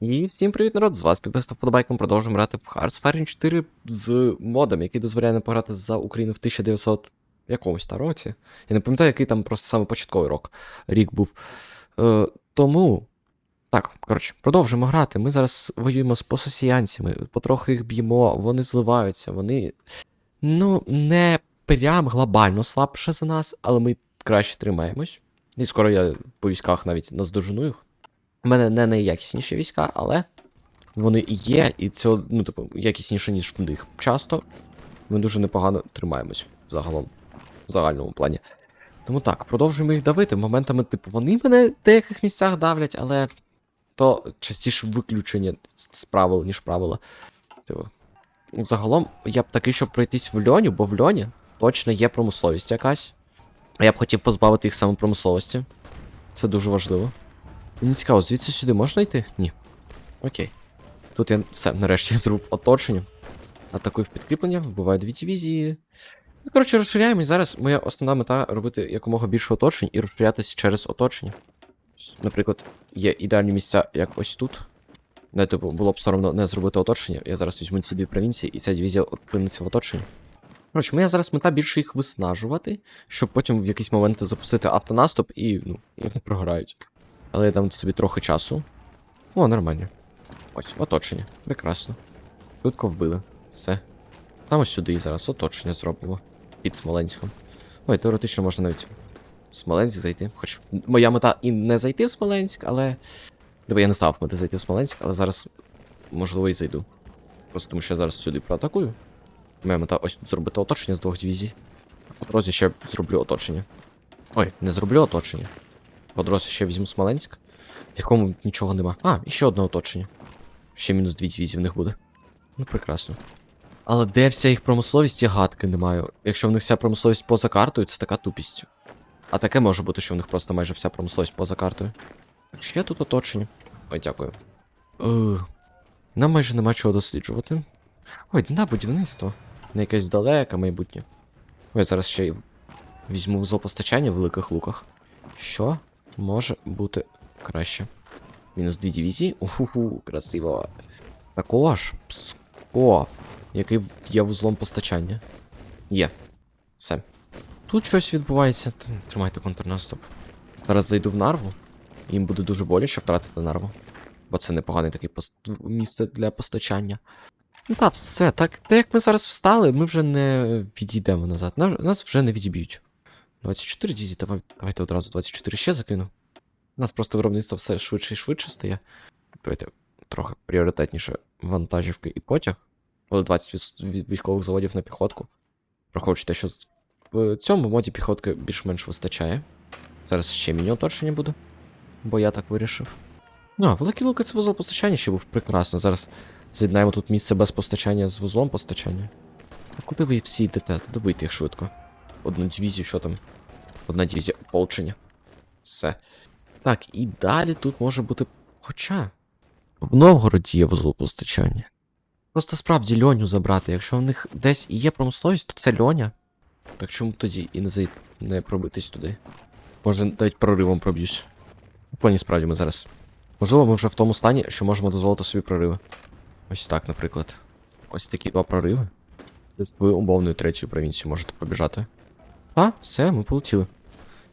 І всім привіт, народ! З вас підписав вподобайком. Продовжуємо грати в Hearts 4 з модом, який дозволяє нам пограти за Україну в 1900 якомусь та році. Я не пам'ятаю, який там просто саме початковий рок рік був. Е, тому. Так, коротше, продовжуємо грати. Ми зараз воюємо з пососіянцями, потроху їх б'ємо, вони зливаються, вони. Ну, не прям глобально слабше за нас, але ми краще тримаємось. І скоро я по військах навіть наздожену їх. У мене не найякісніші війська, але вони є, і це, ну, типу, якісніше, ніж в них. Часто ми дуже непогано тримаємось загалом, в загальному плані. Тому так, продовжуємо їх давити. Моментами, типу, вони мене в деяких місцях давлять, але то частіше виключення з правил, ніж правила. Типу. Загалом, я б такий, щоб пройтись в льоню, бо в льоні точно є промисловість якась. Я б хотів позбавити їх саме промисловості. Це дуже важливо. Мені цікаво, звідси сюди можна йти? Ні. Окей. Тут я все, нарешті зробив оточення. Атакую в підкріплення, вбиваю дві дивізії. Ну, коротше, розширяємось. Зараз моя основна мета робити якомога більше оточень і розширятися через оточення. Наприклад, є ідеальні місця, як ось тут. Не, типу, було б соромно не зробити оточення. Я зараз візьму ці дві провінції, і ця дивізія опиниться в оточенні. Коротше, моя зараз мета більше їх виснажувати, щоб потім в якийсь момент запустити автонаступ і, ну, і вони програють. Але я дам собі трохи часу. О, нормально. Ось, оточення. Прекрасно. Швидко вбили. Все. Саме сюди і зараз оточення зробимо. Під Смоленськом. Ой, теоретично можна навіть в Смоленськ зайти. Хоч моя мета і не зайти в Смоленськ, але. Тобто я не став мети зайти в Смоленськ, але зараз, можливо, і зайду. Просто тому що я зараз сюди проатакую. Моя мета ось зробити оточення з двох дивізій. А по дорозі ще зроблю оточення. Ой, не зроблю оточення. По дорозі ще візьму Смоленськ, в якому нічого нема. А, і ще одне оточення. Ще мінус дві дивізії в них буде. Ну, прекрасно. Але де вся їх промисловість, я гадки не маю. Якщо в них вся промисловість поза картою, це така тупість. А таке може бути, що в них просто майже вся промисловість поза картою. Ще тут оточення. Ой, дякую. Е, нам майже нема чого досліджувати. Ой, на будівництво. На якесь далеке майбутнє. Ой, зараз ще й візьму вузол постачання в великих луках. Що може бути краще? Мінус дві дивізії. Уху, красиво. Також Псков, який є вузлом постачання. Є. Все. Тут щось відбувається. Тримайте контрнаступ. Зараз зайду в нарву. Їм буде дуже боляче втратити нарву. Бо це непоганий такий пост... місце для постачання. Ну та все, так, так як ми зараз встали, ми вже не відійдемо назад. Нас вже не відіб'ють. 24 дивізії, давай, давайте одразу 24 ще закину. У нас просто виробництво все швидше і швидше стає. Давайте трохи пріоритетніше вантажівки і потяг. Але 20 від, від військових заводів на піхотку. Враховуючи те, що в цьому моді піхотки більш-менш вистачає. Зараз ще міні оточення буде. Бо я так вирішив. Ну, а великий луки це вузол постачання ще був прекрасно. Зараз з'єднаємо тут місце без постачання з вузлом постачання. А куди ви всі йдете? Добийте їх швидко. Одну дивізію, що там? Одна дивізія ополчення. Все. Так, і далі тут може бути. Хоча. В Новгороді є вузол постачання. Просто справді льоню забрати. Якщо в них десь і є промисловість, то це льоня. Так чому тоді і не зай... не пробитись туди? Може, навіть проривом проб'юсь. У плані справді ми зараз. Можливо, ми вже в тому стані, що можемо дозволити собі прориви. Ось так, наприклад. Ось такі два прориви. Ви умовною третьою провінцією можете побіжати. А, все, ми полетіли.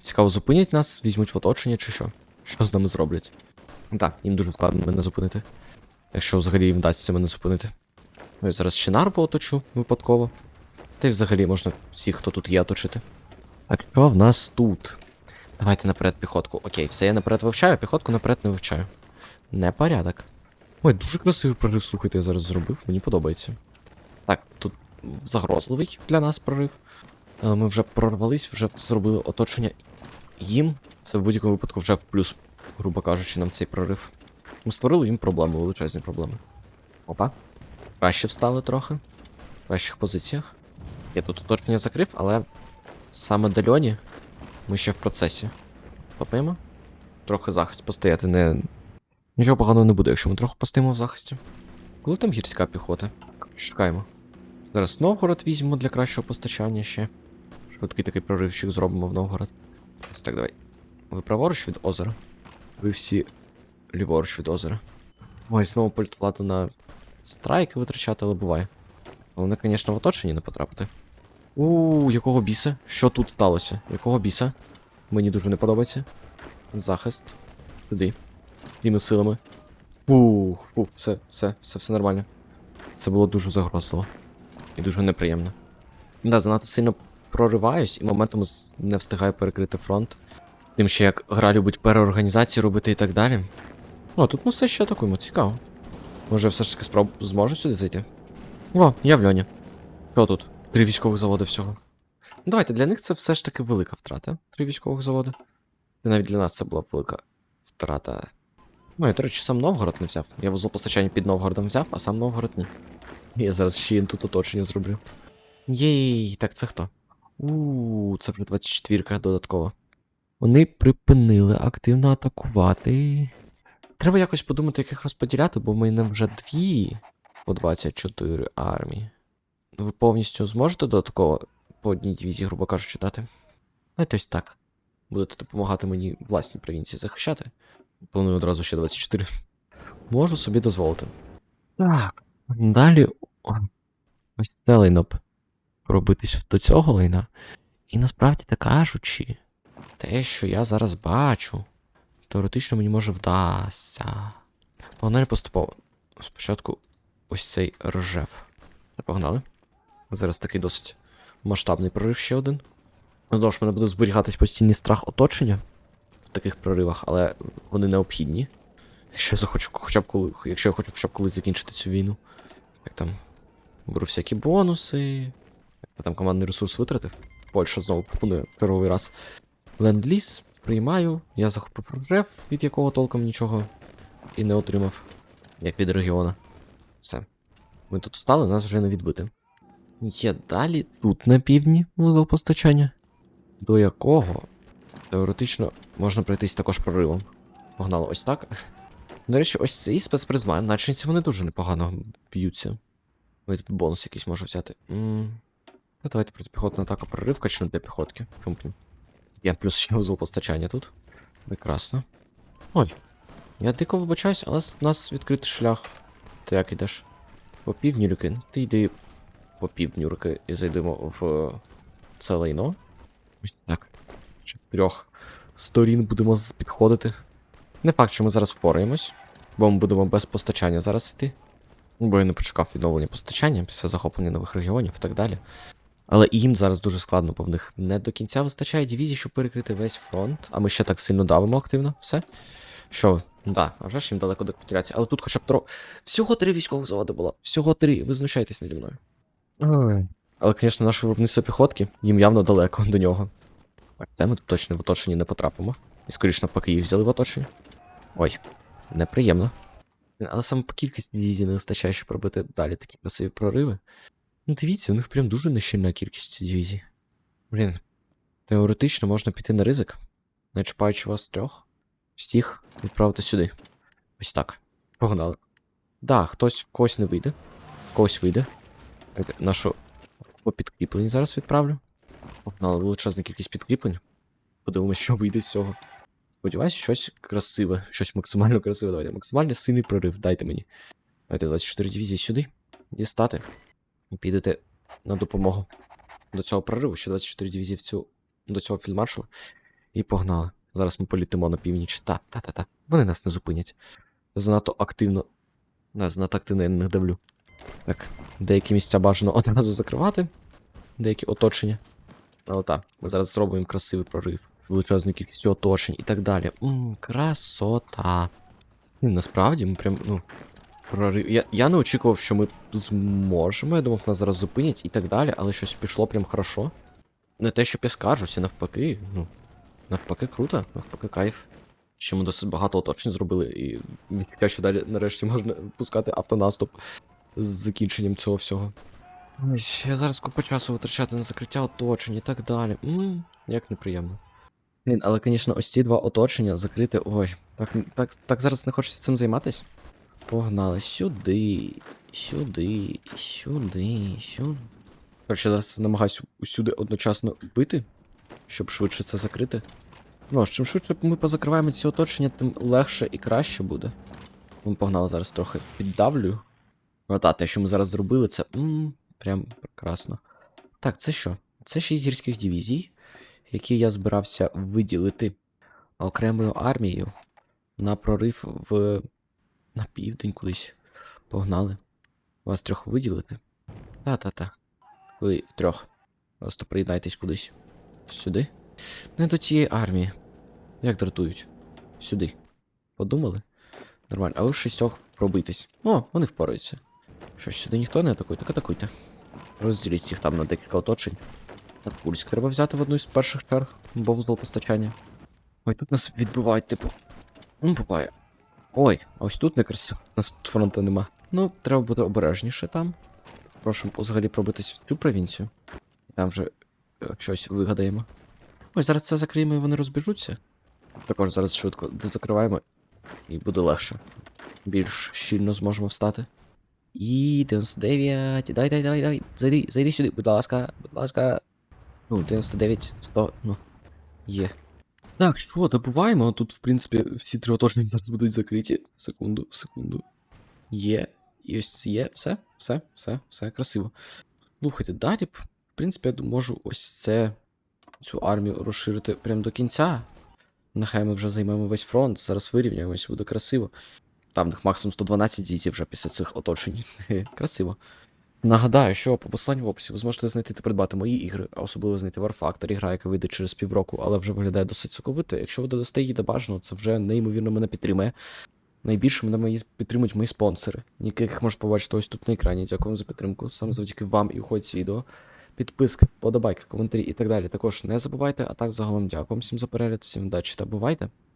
Цікаво, зупинять нас, візьмуть в оточення чи що? Що з нами зроблять? Так, їм дуже складно мене зупинити. Якщо взагалі їм вдасться мене зупинити. Ну і зараз ще нарву оточу випадково. Та й взагалі можна всіх, хто тут є, оточити. Так, що в нас тут? Давайте наперед піхотку. Окей, все я наперед вивчаю, а піхотку наперед не вивчаю. Непорядок. Ой, дуже красивий прорив, слухайте, я зараз зробив, мені подобається. Так, тут загрозливий для нас прорив. Але ми вже прорвались, вже зробили оточення їм. Це в будь-якому випадку вже в плюс, грубо кажучи, нам цей прорив. Ми створили їм проблеми, величезні проблеми. Опа. Краще встали трохи. В кращих позиціях. Я тут оточення закрив, але саме до льоні ми ще в процесі. Топаємо. Трохи захист постояти не. Нічого поганого не буде, якщо ми трохи постоїмо в захисті. Коли там гірська піхота? Чекаємо. Зараз Новгород візьмемо для кращого постачання ще. Швидкий такий проривчик зробимо в Новгород. Ось так, давай. Ви праворуч від озера. Ви всі ліворуч від озера. Ой, знову пульт владу на страйки витрачати, але буває. Головне, звісно, в оточенні не потрапити. У, якого біса? Що тут сталося? Якого біса? Мені дуже не подобається. Захист. Туди. Тими силами. Ух, фу, все, все, все, все нормально. Це було дуже загрозливо. І дуже неприємно. Да, занадто сильно прориваюсь і моментом не встигаю перекрити фронт. Тим ще як гра любить переорганізації робити і так далі. О, тут ми все ще атакуємо, цікаво. Може, все ж таки спроб... зможу сюди зайти? О, я в льоні. Що тут? Три військових заводи всього. Ну, Давайте, для них це все ж таки велика втрата. Три військових заводи. І навіть для нас це була велика втрата. Ну, я, до речі, сам Новгород не взяв. Я вузол постачання під Новгородом взяв, а сам Новгород ні. Я зараз ще їм тут оточення зроблю. Єй, так це хто? У, це вже 24 додатково. Вони припинили активно атакувати. Треба якось подумати, як їх розподіляти, бо в мене вже дві по 24 армії. Ви повністю зможете додатково по одній дивізії, грубо кажучи, дати? Давайте ось так. Будете допомагати мені власній провінції захищати. Планую одразу ще 24. Можу собі дозволити. Так. Далі. Ось це лайно пробитись до цього лайна. І насправді так кажучи, те, що я зараз бачу, теоретично мені може вдасться. Погнали поступово. Спочатку ось цей ржев. Погнали. Зараз такий досить масштабний прорив ще один. Знову ж мене буде зберігатись постійний страх оточення в таких проривах, але вони необхідні. Якщо я захочу хоча б коли. Якщо я хочу хоча б колись закінчити цю війну. Як там. Беру всякі бонуси. Ти там командний ресурс витратив. Польща знову пропонує черговий раз. Ленд-ліз, приймаю. Я захопив ржев, від якого толком нічого і не отримав. Як від регіона. Все. Ми тут встали, нас вже не відбити. Є далі тут на півдні левел постачання, до якого теоретично можна пройтись також проривом. Погнали ось так. До речі, ось цей спецпризма, начинці вони дуже непогано б'ються. Ой, тут бонус якийсь можу взяти. м Та давайте протипіхотну атаку прорив качну для піхотки. Б ні? Є плюс ще вузол постачання тут. Прекрасно. Ой. Я дико вибачаюсь, але у нас відкритий шлях. Ти як ідеш? По півдню ріки. Ти йди по півдню ріки і зайдемо в е, це лайно. Ось так. Ще трьох сторін будемо підходити. Не факт, що ми зараз впораємось, бо ми будемо без постачання зараз йти. Бо я не почекав відновлення постачання після захоплення нових регіонів і так далі. Але і їм зараз дуже складно, бо в них не до кінця вистачає дивізій, щоб перекрити весь фронт. А ми ще так сильно давимо активно. Все. Що? Да, а вже ж їм далеко до капітуляції. Але тут хоча б тро. Всього три військових заводи було. Всього три. Ви знущаєтесь наді мною. Ой. Але, звісно, наше виробництво піхотки, їм явно далеко до нього. Це ми тут точно в оточенні не потрапимо. І скоріш навпаки їх взяли в оточення. Ой, неприємно. Але саме по кількості дивізій не вистачає, щоб робити далі такі красиві прориви. Ну, дивіться, у них прям дуже нещільна кількість дивізій. Блін. Теоретично можна піти на ризик, не чіпаючи вас трьох, всіх відправити сюди. Ось так. Погнали. Да, хтось когось не вийде, когось вийде. Нашу по зараз відправлю. Погнали величезна кількість підкріплень. Подивимось, що вийде з цього. Сподіваюсь, щось красиве, щось максимально красиве. Давайте. Максимально сильний прорив, дайте мені. Давайте 24 дивізії сюди. Дістати. Підете на допомогу до цього прориву. Ще 24 дивізії в цю, до цього фільдмаршала. І погнали. Зараз ми політимо на північ. Та, та, та, та. Вони нас не зупинять. Занадто активно. Не, занадто активно я них давлю. Так, деякі місця бажано одразу закривати, деякі оточення. Але так, ми зараз зробимо красивий прорив. Величезною кількістю оточень і так далі. Мм, красота. Насправді, ми прям, ну. Прорив. Я, я не очікував, що ми зможемо. Я думав, нас зараз зупинять і так далі, але щось пішло прям хорошо. Не те, щоб я скаржуся, навпаки, ну. Навпаки, круто, навпаки, кайф. Ще ми досить багато оточень зробили, і відчуття, що далі нарешті можна пускати автонаступ з закінченням цього всього. Ось, я зараз купу часу витрачати на закриття оточень і так далі. Ммм, як неприємно. Блін, але, звісно, ось ці два оточення закрити. Ой, так, так, так зараз не хочеться цим займатись. Погнали сюди, сюди, сюди, сюди. Коротше, зараз намагаюсь усюди одночасно вбити, щоб швидше це закрити. Ну, чим швидше ми позакриваємо ці оточення, тим легше і краще буде. Ну, погнали зараз трохи піддавлю. Ота, те, що ми зараз зробили, це м, прям прекрасно. Так, це що? Це шість гірських дивізій, які я збирався виділити окремою армією на прорив в. На південь кудись. Погнали. Вас трьох виділити? Та-та-та. Ви втрьох. Просто приєднайтесь кудись. Сюди? Не до тієї армії. Як дратують? Сюди. Подумали? Нормально, а ви в шістьох пробитись. О, вони впораються. Що ж, сюди ніхто не атакує, так атакуйте. Розділіть їх там на декілька оточень. Так, Курськ треба взяти в одну із перших черг, бо вузол постачання. Ой, тут нас відбивають, типу. Ну, буває. Ой, а ось тут некрасиво. У нас тут фронту нема. Ну, треба бути обережніше там. Прошу взагалі пробитись в цю провінцію. Там вже е, щось вигадаємо. Ой, зараз це закриємо і вони розбіжуться. Також зараз швидко закриваємо і буде легше. Більш щільно зможемо встати. І 99. Дай, дай, дай, дай. Зайди, зайди сюди, будь ласка, будь ласка. Ну, 99, 100, ну. Є. Так, що, добуваємо. Тут, в принципі, всі три оточення зараз будуть закриті. Секунду, секунду. Є. І ось є. Все, все, все, все, красиво. Слухайте, далі б, в принципі, я можу ось це. Цю армію розширити прямо до кінця. Нехай ми вже займемо весь фронт, зараз вирівняємось, буде красиво. Там в них максимум 112 візів вже після цих оточень. Красиво. Нагадаю, що по посиланню в описі ви зможете знайти та придбати мої ігри, а особливо знайти War Factory, гра, яка вийде через півроку, але вже виглядає досить соковито. Якщо ви додасте її до бажаного, це вже неймовірно мене підтримує. Найбільше мене мої підтримують мої спонсори, яких можете побачити ось тут на екрані. Дякую вам за підтримку. Саме завдяки вам і уходить відео. Підписки, подобайки, коментарі і так далі. Також не забувайте, а так загалом дякую всім за перегляд, всім удачі та бувайте!